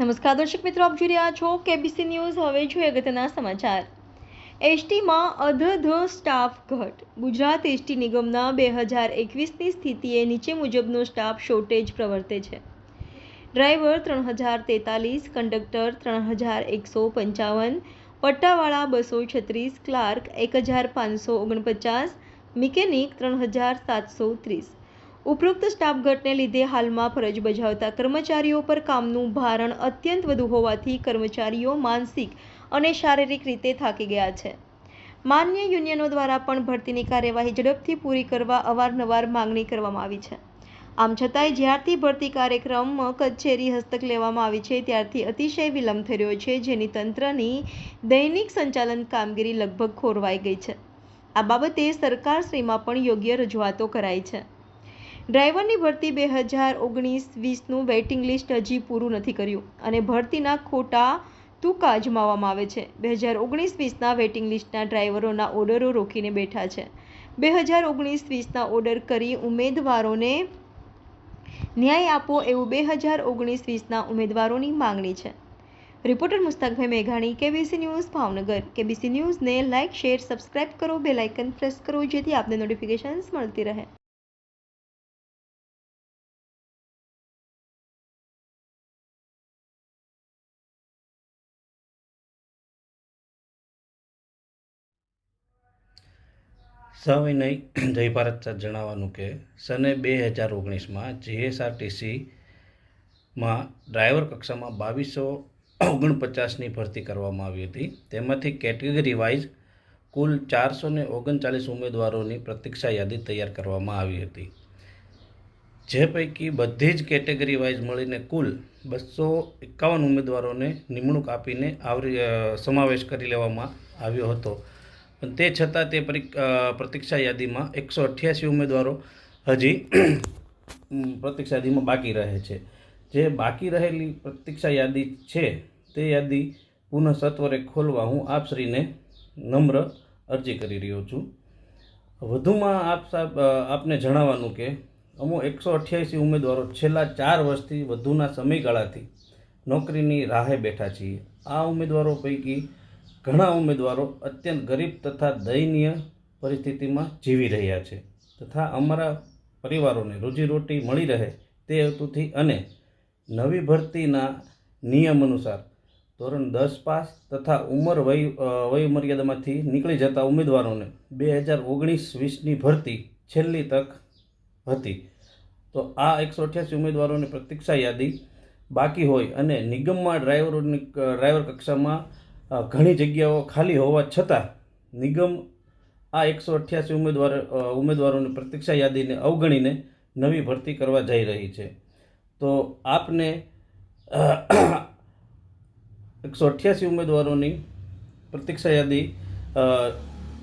નમસ્કાર દર્શક મિત્રો, આપ જોઈ રહ્યા છો કેબીસી ન્યૂઝ હવે જોઈએ અગત્યના સમાચાર. એસટીમાં અધધ સ્ટાફ ઘટ. ગુજરાત એસટી નિગમના બે હજાર એકવીસની સ્થિતિએ નીચે મુજબનો સ્ટાફ શોર્ટેજ પ્રવર્તે છે. ડ્રાઈવર ત્રણ હજાર તેતાલીસ, કંડક્ટર ત્રણ હજાર એકસો પંચાવન, પટ્ટાવાળા બસો છત્રીસ, ક્લાર્ક એક હજાર પાંચસો ઓગણપચાસ, મિકેનિક ત્રણ હજાર સાતસો ત્રીસ. ઉપરોક્ત સ્ટાફ ઘટને લીધે હાલમાં ફરજ બજાવતા કર્મચારીઓ પર કામનું ભારણ અત્યંત વધુ હોવાથી કર્મચારીઓ માનસિક અને શારીરિક રીતે થાકી ગયા છે. માન્ય યુનિયનો દ્વારા પણ ભરતીની કાર્યવાહી ઝડપથી પૂરી કરવા અવારનવાર માંગણી કરવામાં આવી છે. આમ છતાંય જ્યારથી ભરતી કાર્યક્રમ કચેરી હસ્તક લેવામાં આવી છે, ત્યારથી અતિશય વિલંબ થઈ રહ્યો છે, જેની તંત્રની દૈનિક સંચાલન કામગીરી લગભગ ખોરવાઈ ગઈ છે. આ બાબતે સરકારશ્રીમાં પણ યોગ્ય રજૂઆતો કરાઈ છે. ડ્રાઈવરની ભરતી બે હજાર ઓગણીસ વીસનું વેઇટિંગ લિસ્ટ હજી પૂરું નથી કર્યું અને ભરતીના ખોટા તુકા અજમાવવામાં આવે છે. બે હજાર ઓગણીસ વીસના વેઇટિંગ લિસ્ટના ડ્રાઈવરોના ઓર્ડરો રોકીને બેઠા છે. બે હજાર ઓગણીસ વીસના ઓર્ડર કરી ઉમેદવારોને ન્યાય આપો એવું બે હજાર ઓગણીસ વીસના ઉમેદવારોની માંગણી છે. રિપોર્ટર મુસ્તાકભાઈ મેઘાણી, કેબીસી ન્યૂઝ, ભાવનગર. કેબીસી ન્યૂઝને લાઇક, શેર, સબસ્ક્રાઇબ કરો બે લાઇકન પ્રેસ કરો જેથી આપને નોટિફિકેશન્સ મળતી રહે. સવિનય જય ભારત સર જણાવવાનું કે સને બે હજાર ઓગણીસમાં જીએસઆરટીસીમાં ડ્રાઈવર કક્ષામાં બાવીસો ઓગણપચાસની ભરતી કરવામાં આવી હતી. તેમાંથી કેટેગરી વાઇઝ કુલ ચારસો ને ઓગણચાલીસ ઉમેદવારોની પ્રતીક્ષા યાદી તૈયાર કરવામાં આવી હતી. જે પૈકી બધી જ કેટેગરી વાઇઝ મળીને કુલ બસો એકાવન ઉમેદવારોને નિમણૂક આપીને આવરી સમાવેશ કરી લેવામાં આવ્યો હતો. પણ તે છતાં તે પ્રતીક્ષા યાદીમાં એકસો અઠ્યાસી ઉમેદવારો હજી પ્રતીક્ષા યાદીમાં બાકી રહે છે. જે બાકી રહેલી પ્રતીક્ષા યાદી છે, તે યાદી પુનઃ સત્વરે ખોલવા હું આપશ્રીને નમ્ર અરજી કરી રહ્યો છું. વધુમાં આપ સાહેબ આપને જણાવવાનું કે અમો એકસો અઠ્યાસી ઉમેદવારો છેલ્લા ચાર વર્ષથી વધુના સમયગાળાથી નોકરીની રાહે બેઠા છીએ. આ ઉમેદવારો પૈકી ઘણા ઉમેદવારો અત્યંત ગરીબ તથા દયનીય પરિસ્થિતિમાં જીવી રહ્યા છે તથા અમારા પરિવારોને રોજીરોટી મળી રહે તે હેતુથી અને નવી ભરતીના નિયમ અનુસાર ધોરણ દસ પાસ તથા ઉંમર વય વયમર્યાદામાંથી નીકળી જતા ઉમેદવારોને બે હજાર ઓગણીસ વીસની ભરતી છેલ્લી તક હતી. તો આ એકસો અઠ્યાસી ઉમેદવારોની પ્રતીક્ષા યાદી બાકી હોય અને નિગમમાં ડ્રાઈવરોની ડ્રાઈવર કક્ષામાં ઘણી જગ્યાઓ ખાલી હોવા છતાં નિગમ આ એકસો અઠ્યાસી ઉમેદવાર ઉમેદવારોની પ્રતીક્ષા યાદીને અવગણીને નવી ભરતી કરવા જઈ રહી છે. તો આપને એકસો અઠ્યાસી ઉમેદવારોની પ્રતીક્ષા યાદી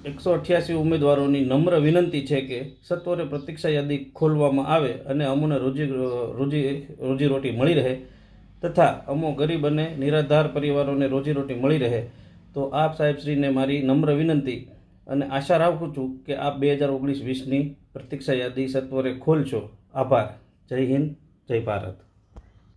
એકસો અઠ્યાસી ઉમેદવારોની નમ્ર વિનંતી છે કે સત્વરે પ્રતીક્ષા યાદી ખોલવામાં આવે અને અમોને રોજી રોજી રોજીરોટી મળી રહે તથા અમો ગરીબ અને નિરાધાર પરિવારોને રોજીરોટી મળી રહે, તો આપ સાહેબશ્રીને મારી નમ્ર વિનંતી અને આશા રાખું છું કે આપ બે હજાર ઓગણીસ વીસની પ્રતીક્ષા યાદી સત્વરે ખોલશો. આભાર. જય હિન્દ, જય ભારત.